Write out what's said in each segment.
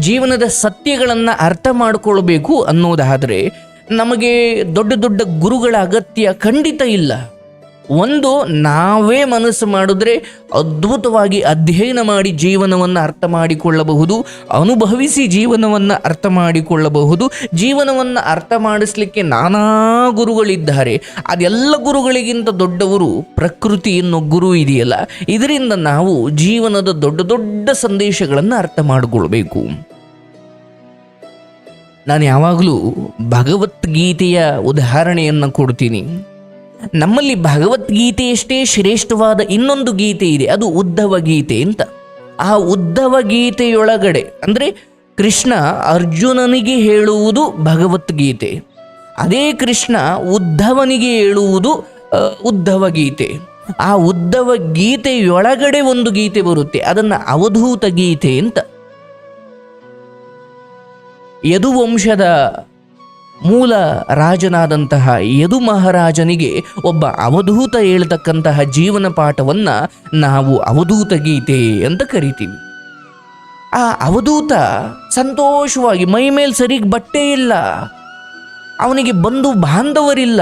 ಜೀವನದ ಸತ್ಯಗಳನ್ನು ಅರ್ಥ ಮಾಡಿಕೊಳ್ಬೇಕು ಅನ್ನೋದಾದರೆ ನಮಗೆ ದೊಡ್ಡ ದೊಡ್ಡ ಗುರುಗಳ ಅಗತ್ಯ ಖಂಡಿತ ಇಲ್ಲ. ಒಂದು ನಾವೇ ಮನಸ್ಸು ಮಾಡಿದ್ರೆ ಅದ್ಭುತವಾಗಿ ಅಧ್ಯಯನ ಮಾಡಿ ಜೀವನವನ್ನು ಅರ್ಥ ಮಾಡಿಕೊಳ್ಳಬಹುದು, ಅನುಭವಿಸಿ ಜೀವನವನ್ನು ಅರ್ಥ ಮಾಡಿಕೊಳ್ಳಬಹುದು. ಜೀವನವನ್ನು ಅರ್ಥ ಮಾಡಿಸ್ಲಿಕ್ಕೆ ನಾನಾ ಗುರುಗಳಿದ್ದಾರೆ. ಅದೆಲ್ಲ ಗುರುಗಳಿಗಿಂತ ದೊಡ್ಡವರು ಪ್ರಕೃತಿ ಎನ್ನೋ ಗುರು ಇದೆಯಲ್ಲ, ಇದರಿಂದ ನಾವು ಜೀವನದ ದೊಡ್ಡ ದೊಡ್ಡ ಸಂದೇಶಗಳನ್ನು ಅರ್ಥ ಮಾಡಿಕೊಳ್ಬೇಕು. ನಾನು ಯಾವಾಗಲೂ ಭಗವದ್ಗೀತೆಯ ಉದಾಹರಣೆಯನ್ನು ಕೊಡ್ತೀನಿ. ನಮ್ಮಲ್ಲಿ ಭಗವದ್ಗೀತೆಯಷ್ಟೇ ಶ್ರೇಷ್ಠವಾದ ಇನ್ನೊಂದು ಗೀತೆ ಇದೆ, ಅದು ಉದ್ಧವ ಗೀತೆ ಅಂತ. ಆ ಉದ್ಧವ ಗೀತೆಯೊಳಗಡೆ, ಅಂದರೆ ಕೃಷ್ಣ ಅರ್ಜುನನಿಗೆ ಹೇಳುವುದು ಭಗವದ್ಗೀತೆ. ಅದೇ ಕೃಷ್ಣ ಉದ್ಧವನಿಗೆ ಹೇಳುವುದು ಉದ್ಧವ ಗೀತೆ. ಆ ಉದ್ಧವ ಗೀತೆಯೊಳಗಡೆ ಒಂದು ಗೀತೆ ಬರುತ್ತೆ, ಅದನ್ನು ಅವಧೂತ ಗೀತೆ ಅಂತ. ಯದುವಂಶದ ಮೂಲ ರಾಜನಾದಂತಹ ಯದು ಮಹಾರಾಜನಿಗೆ ಒಬ್ಬ ಅವಧೂತ ಹೇಳ್ತಕ್ಕಂತಹ ಜೀವನ ಪಾಠವನ್ನು ನಾವು ಅವಧೂತ ಗೀತೆ ಅಂತ ಕರಿತೀವಿ. ಆ ಅವಧೂತ ಸಂತೋಷವಾಗಿ ಮೈ ಮೇಲೆ ಸರಿಗೆ ಬಟ್ಟೆ ಇಲ್ಲ, ಅವನಿಗೆ ಬಂಧು ಬಾಂಧವರಿಲ್ಲ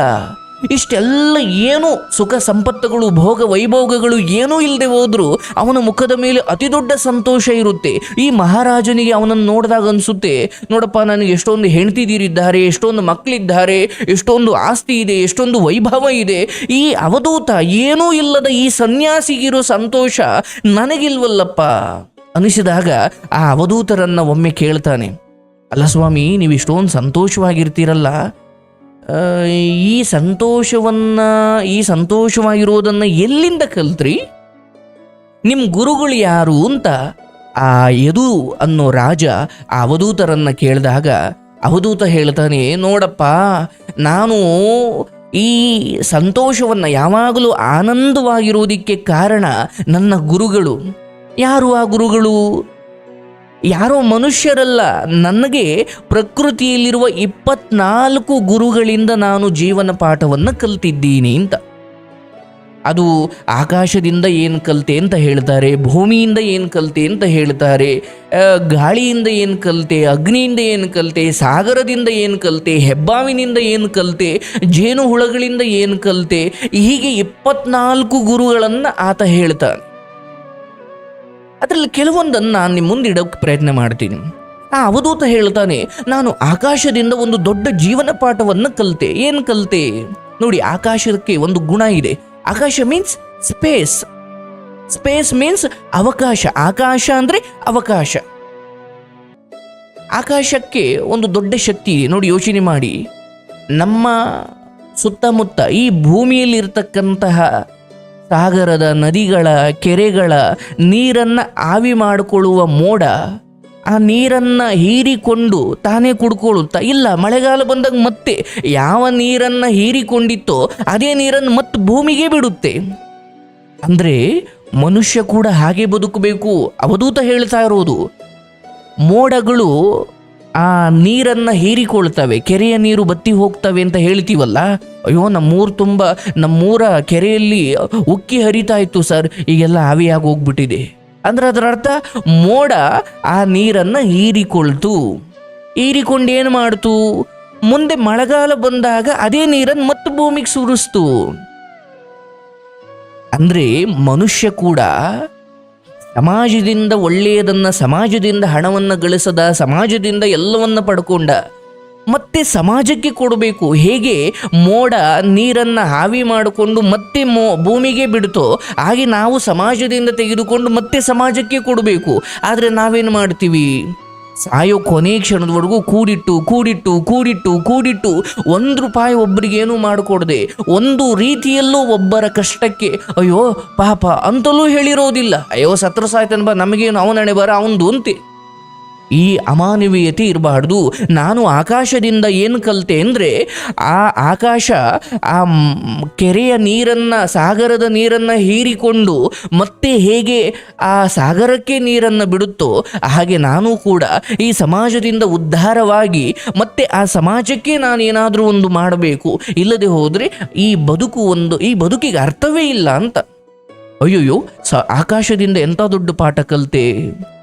ಇಷ್ಟೆಲ್ಲ ಏನು ಸುಖ ಸಂಪತ್ತುಗಳು, ಭೋಗ ವೈಭೋಗಗಳು ಏನೂ ಇಲ್ಲದೆ ಹೋದ್ರೂ ಅವನ ಮುಖದ ಮೇಲೆ ಅತಿ ದೊಡ್ಡ ಸಂತೋಷ ಇರುತ್ತೆ. ಈ ಮಹಾರಾಜನಿಗೆ ಅವನನ್ನು ನೋಡಿದಾಗ ಅನಿಸುತ್ತೆ, ನೋಡಪ್ಪ ನನಗೆ ಎಷ್ಟೊಂದು ಹೆಂಡ್ತಿದೀರಿದ್ದಾರೆ ಎಷ್ಟೊಂದು ಮಕ್ಕಳಿದ್ದಾರೆ, ಎಷ್ಟೊಂದು ಆಸ್ತಿ ಇದೆ, ಎಷ್ಟೊಂದು ವೈಭವ ಇದೆ. ಈ ಅವಧೂತ ಏನೂ ಇಲ್ಲದ ಈ ಸನ್ಯಾಸಿಗಿರೋ ಸಂತೋಷ ನನಗಿಲ್ವಲ್ಲಪ್ಪ. ಅನಿಸಿದಾಗ ಆ ಅವಧೂತರನ್ನ ಒಮ್ಮೆ ಕೇಳ್ತಾನೆ, ಅಲ್ಲ ಸ್ವಾಮಿ ನೀವು ಇಷ್ಟೊಂದು ಸಂತೋಷವಾಗಿರ್ತೀರಲ್ಲ ಈ ಸಂತೋಷವನ್ನ, ಈ ಸಂತೋಷವಾಗಿರೋದನ್ನು ಎಲ್ಲಿಂದ ಕಲ್ತ್ರಿ? ನಿಮ್ಮ ಗುರುಗಳು ಯಾರು ಅಂತ ಆ ಯದು ಅನ್ನೋ ರಾಜ ಆ ಅವಧೂತರನ್ನು ಕೇಳಿದಾಗ ಅವಧೂತ ಹೇಳ್ತಾನೆ, ನೋಡಪ್ಪ, ನಾನು ಈ ಸಂತೋಷವನ್ನು ಯಾವಾಗಲೂ ಆನಂದವಾಗಿರುವುದಕ್ಕೆ ಕಾರಣ ನನ್ನ ಗುರುಗಳು. ಯಾರು ಆ ಗುರುಗಳು? ಯಾರೋ ಮನುಷ್ಯರಲ್ಲ, ನನಗೆ ಪ್ರಕೃತಿಯಲ್ಲಿರುವ ಇಪ್ಪತ್ನಾಲ್ಕು ಗುರುಗಳಿಂದ ನಾನು ಜೀವನ ಪಾಠವನ್ನು ಕಲ್ತಿದ್ದೀನಿ ಅಂತ. ಅದು ಆಕಾಶದಿಂದ ಏನು ಕಲಿತೆ ಅಂತ ಹೇಳ್ತಾರೆ, ಭೂಮಿಯಿಂದ ಏನು ಕಲಿತೆ ಅಂತ ಹೇಳ್ತಾರೆ ಗಾಳಿಯಿಂದ ಏನು ಕಲಿತೆ, ಅಗ್ನಿಯಿಂದ ಏನು ಕಲಿತೆ, ಸಾಗರದಿಂದ ಏನು ಕಲಿತೆ, ಹೆಬ್ಬಾವಿನಿಂದ ಏನು ಕಲಿತೆ ಜೇನು ಹುಳಗಳಿಂದ ಏನು ಕಲಿತೆ, ಹೀಗೆ ಇಪ್ಪತ್ನಾಲ್ಕು ಗುರುಗಳನ್ನು ಆತ ಹೇಳ್ತಾನೆ. ಅದರಲ್ಲಿ ಕೆಲವೊಂದನ್ನು ನಾನು ನಿಮ್ಮ ಮುಂದೆ ಇಡೋಕ್ಕೆ ಪ್ರಯತ್ನ ಮಾಡ್ತೀನಿ. ಆ ಅವಧೂತ ಹೇಳ್ತಾನೆ, ನಾನು ಆಕಾಶದಿಂದ ಒಂದು ದೊಡ್ಡ ಜೀವನ ಪಾಠವನ್ನು ಕಲಿತೆ. ಏನು ಕಲಿತೆ? ನೋಡಿ, ಆಕಾಶಕ್ಕೆ ಒಂದು ಗುಣ ಇದೆ. ಆಕಾಶ ಮೀನ್ಸ್ ಸ್ಪೇಸ್ ಸ್ಪೇಸ್ ಮೀನ್ಸ್ ಅವಕಾಶ. ಆಕಾಶ ಅಂದರೆ ಅವಕಾಶ. ಆಕಾಶಕ್ಕೆ ಒಂದು ದೊಡ್ಡ ಶಕ್ತಿ ಇದೆ. ನೋಡಿ, ಯೋಚನೆ ಮಾಡಿ. ನಮ್ಮ ಸುತ್ತಮುತ್ತ ಈ ಭೂಮಿಯಲ್ಲಿರ್ತಕ್ಕಂತಹ ಸಾಗರದ ನದಿಗಳ ಕೆರೆಗಳ ನೀರನ್ನು ಆವಿ ಮಾಡಿಕೊಳ್ಳುವ ಮೋಡ, ಆ ನೀರನ್ನು ಹೀರಿಕೊಂಡು ತಾನೇ ಕುಡ್ಕೊಳ್ಳುತ್ತಾ? ಇಲ್ಲ, ಮಳೆಗಾಲ ಬಂದಾಗ ಮತ್ತೆ ಯಾವ ನೀರನ್ನು ಹೀರಿಕೊಂಡಿತ್ತೋ ಅದೇ ನೀರನ್ನು ಮತ್ತೆ ಭೂಮಿಗೆ ಬಿಡುತ್ತೆ. ಅಂದರೆ ಮನುಷ್ಯ ಕೂಡ ಹಾಗೆ ಬದುಕಬೇಕು ಅವಧೂತ ಹೇಳ್ತಾ ಇರೋದು. ಮೋಡಗಳು ಆ ನೀರನ್ನು ಹೀರಿಕೊಳ್ತವೆ ಕೆರೆಯ ನೀರು ಬತ್ತಿ ಹೋಗ್ತವೆ ಅಂತ ಹೇಳ್ತೀವಲ್ಲ? ಅಯ್ಯೋ, ನಮ್ಮೂರು ತುಂಬ, ನಮ್ಮೂರ ಕೆರೆಯಲ್ಲಿ ಉಕ್ಕಿ ಹರಿತಾ ಇತ್ತು ಸರ್, ಈಗೆಲ್ಲ ಆವಿಯಾಗಿ ಹೋಗ್ಬಿಟ್ಟಿದೆ. ಅಂದ್ರೆ ಅದರ ಅರ್ಥ, ಮೋಡ ಆ ನೀರನ್ನು ಹೀರಿಕೊಳ್ತು. ಹೀರಿಕೊಂಡು ಏನು ಮಾಡ್ತು? ಮುಂದೆ ಮಳೆಗಾಲ ಬಂದಾಗ ಅದೇ ನೀರನ್ನು ಮತ್ತೆ ಭೂಮಿಗೆ ಸುರಿಸ್ತು. ಅಂದ್ರೆ ಮನುಷ್ಯ ಕೂಡ ಸಮಾಜದಿಂದ ಒಳ್ಳೆಯದನ್ನು, ಸಮಾಜದಿಂದ ಹಣವನ್ನು ಗಳಿಸದ, ಸಮಾಜದಿಂದ ಎಲ್ಲವನ್ನು ಪಡ್ಕೊಂಡ, ಮತ್ತೆ ಸಮಾಜಕ್ಕೆ ಕೊಡಬೇಕು. ಹೇಗೆ? ಮೋಡ ನೀರನ್ನು ಹಾವಿ ಮಾಡಿಕೊಂಡು ಮತ್ತೆ ಮೋ, ಭೂಮಿಗೆ ಬಿಡ್ತೋ. ಹಾಗೆ ನಾವು ಸಮಾಜದಿಂದ ತೆಗೆದುಕೊಂಡು ಮತ್ತೆ ಸಮಾಜಕ್ಕೆ ಕೊಡಬೇಕು. ಆದರೆ ನಾವೇನು ಮಾಡ್ತೀವಿ? ಸಾಯೋ ಕೊನೆ ಕ್ಷಣದವರೆಗೂ ಕೂಡಿಟ್ಟು ಕೂಡಿಟ್ಟು ಕೂಡಿಟ್ಟು ಕೂಡಿಟ್ಟು ಒಂದು ರೂಪಾಯಿ ಒಬ್ಬರಿಗೇನು ಮಾಡಿಕೊಡದೆ. ಒಂದು ರೀತಿಯಲ್ಲೂ ಒಬ್ಬರ ಕಷ್ಟಕ್ಕೆ ಅಯ್ಯೋ ಪಾಪ ಅಂತಲೂ ಹೇಳಿರೋದಿಲ್ಲ. ಅಯ್ಯೋ ಸತ್ರ ಸಾಯ್ತನ್ಬ ನಮಗೇನು ಅವನಣೆ ಬರ ಅವನದು ಅಂತೆ. ಈ ಅಮಾನವೀಯತೆ ಇರಬಾರ್ದು. ನಾನು ಆಕಾಶದಿಂದ ಏನು ಕಲಿತೆ ಅಂದರೆ, ಆ ಆಕಾಶ, ಆ ಕೆರೆಯ ನೀರನ್ನು, ಸಾಗರದ ನೀರನ್ನು ಹೀರಿಕೊಂಡು ಮತ್ತೆ ಹೇಗೆ ಆ ಸಾಗರಕ್ಕೆ ನೀರನ್ನು ಬಿಡುತ್ತೋ, ಹಾಗೆ ನಾನು ಕೂಡ ಈ ಸಮಾಜದಿಂದ ಉದ್ಧಾರವಾಗಿ ಮತ್ತೆ ಆ ಸಮಾಜಕ್ಕೆ ನಾನು ಏನಾದರೂ ಒಂದು ಮಾಡಬೇಕು. ಇಲ್ಲದೆ ಹೋದರೆ ಈ ಬದುಕು ಒಂದು, ಈ ಬದುಕಿಗೆ ಅರ್ಥವೇ ಇಲ್ಲ ಅಂತ. ಅಯ್ಯೋಯ್ಯೋ, ಸ, ಆಕಾಶದಿಂದ ಎಂಥ ದೊಡ್ಡ ಪಾಠ ಕಲಿತೆ?